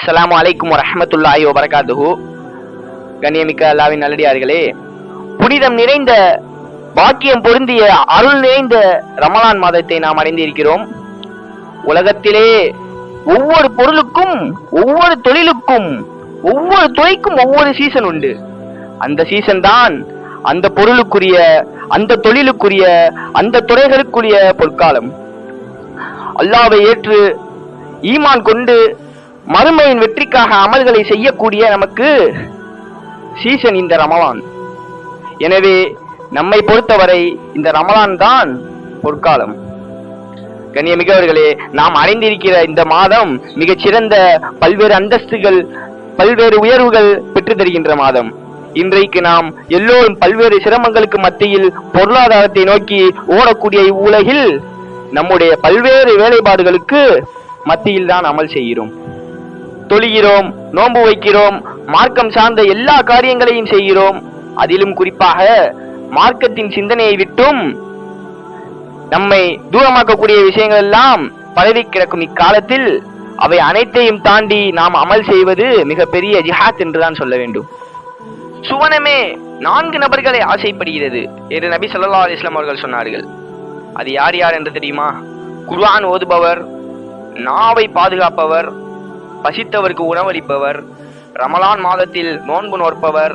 அஸ்லாம் அலைக்கும் வரஹ்மத்துல்லாஹி வபரகாத்துஹு. கண்ணியமிக்க அல்லாவின் நல்லடியார்களே புனிதம் நிறைந்த பாக்கியம் பொருந்திய அருள் நிறைந்த ரமலான் மாதத்தை நாம் அடைந்திருக்கிறோம். உலகத்திலே ஒவ்வொரு பொருளுக்கும் ஒவ்வொரு தொழிலுக்கும் ஒவ்வொரு துறைக்கும் ஒவ்வொரு சீசன் உண்டு. அந்த சீசன் தான் அந்த பொருளுக்குரிய அந்த தொழிலுக்குரிய அந்த துறைகளுக்குரிய பொற்காலம். அல்லாவை ஏற்று ஈமான் கொண்டு மறுமையின் வெற்றிக்காக அமல்களை செய்யக்கூடிய நமக்கு சீசன் இந்த ரமலான். எனவே நம்மை பொறுத்தவரை இந்த ரமலான் தான் பொற்காலம். கண்ணியமிக்கவர்களே நாம் அடைந்திருக்கிற இந்த மாதம் மிகச் சிறந்த பல்வேறு அந்தஸ்துகள் பல்வேறு உயர்வுகள் பெற்று தருகின்ற மாதம். இன்றைக்கு நாம் எல்லோரும் பல்வேறு சிரமங்களுக்கு மத்தியில் பொருளாதாரத்தை நோக்கி ஓடக்கூடிய இவ்வுலகில் நம்முடைய பல்வேறு வேலைப்பாடுகளுக்கு மத்தியில் தான் அமல் செய்கிறோம். தொழுகிறோம் நோன்பு வைக்கிறோம் மார்க்கம் சார்ந்த எல்லா காரியங்களையும் செய்கிறோம். அதிலும் குறிப்பாக மார்க்கத்தின் சிந்தனையை விட்டும் நம்மை தூரமாக்கக்கூடிய விஷயங்கள் எல்லாம் பரவி கிடக்கும் இக்காலத்தில் அவை அனைத்தையும் தாண்டி நாம் அமல் செய்வது மிகப்பெரிய ஜிஹாத் என்றுதான் சொல்ல வேண்டும். சுவனமே நான்கு நபர்களை ஆசைப்படுகிறது என்று நபி சொல்லா அலைஹி அவர்கள் சொன்னார்கள். அது யார் யார் என்று தெரியுமா? குர்ஆன் ஓதுபவர் நாவை பாதுகாப்பவர் பசித்தவருக்கு உணவளிப்பவர் ரமலான் மாதத்தில் நோன்பு நோற்பவர்.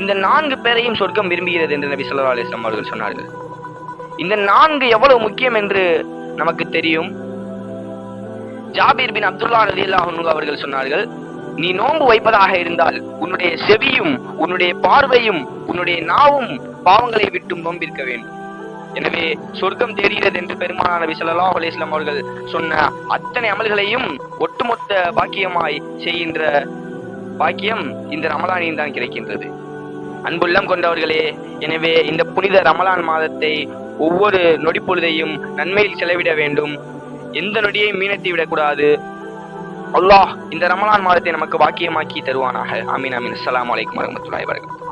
இந்த நான்கு பேரையும் சொர்க்கம் விரும்புகிறது என்று நபி சொல்லா அலிஸ்லாம் அவர்கள் சொன்னார்கள். இந்த நான்கு எவ்வளவு முக்கியம் என்று நமக்கு தெரியும்? ஜாபீர் பின் அப்துல்லா ரலியல்லாஹு அவர்கள் சொன்னார்கள் நீ நோன்பு வைப்பதாக இருந்தால் உன்னுடைய செவியும் உன்னுடைய பார்வையும் உன்னுடைய நாவும் பாவங்களை விட்டும் நோம்பிருக்க வேண்டும். எனவே சொர்க்கம் தேடுகிறது என்று பெருமானார் நபி ஸல்லல்லாஹு அலைஹி அவர்கள் சொன்ன அத்தனை அமல்களையும் ஒட்டுமொத்த பாக்கியமாய் செய்கின்ற பாக்கியம் இந்த ரமலானில் தான் கிடைக்கின்றது. அன்புள்ளம் கொண்டவர்களே எனவே இந்த புனித ரமலான் மாதத்தை ஒவ்வொரு நொடிப்பொழுதையும் நன்மையில் செலவிட வேண்டும். எந்த நொடியையும் மீனத்தை விடக்கூடாது. அல்லாஹ் இந்த ரமலான் மாதத்தை நமக்கு வாக்கியமாக்கி தருவானாக. ஆமீன் ஆமீன். அஸ்லாம் வலைக்கம் வரஹ்மத்துல்லாஹி வபரகாத்துஹு.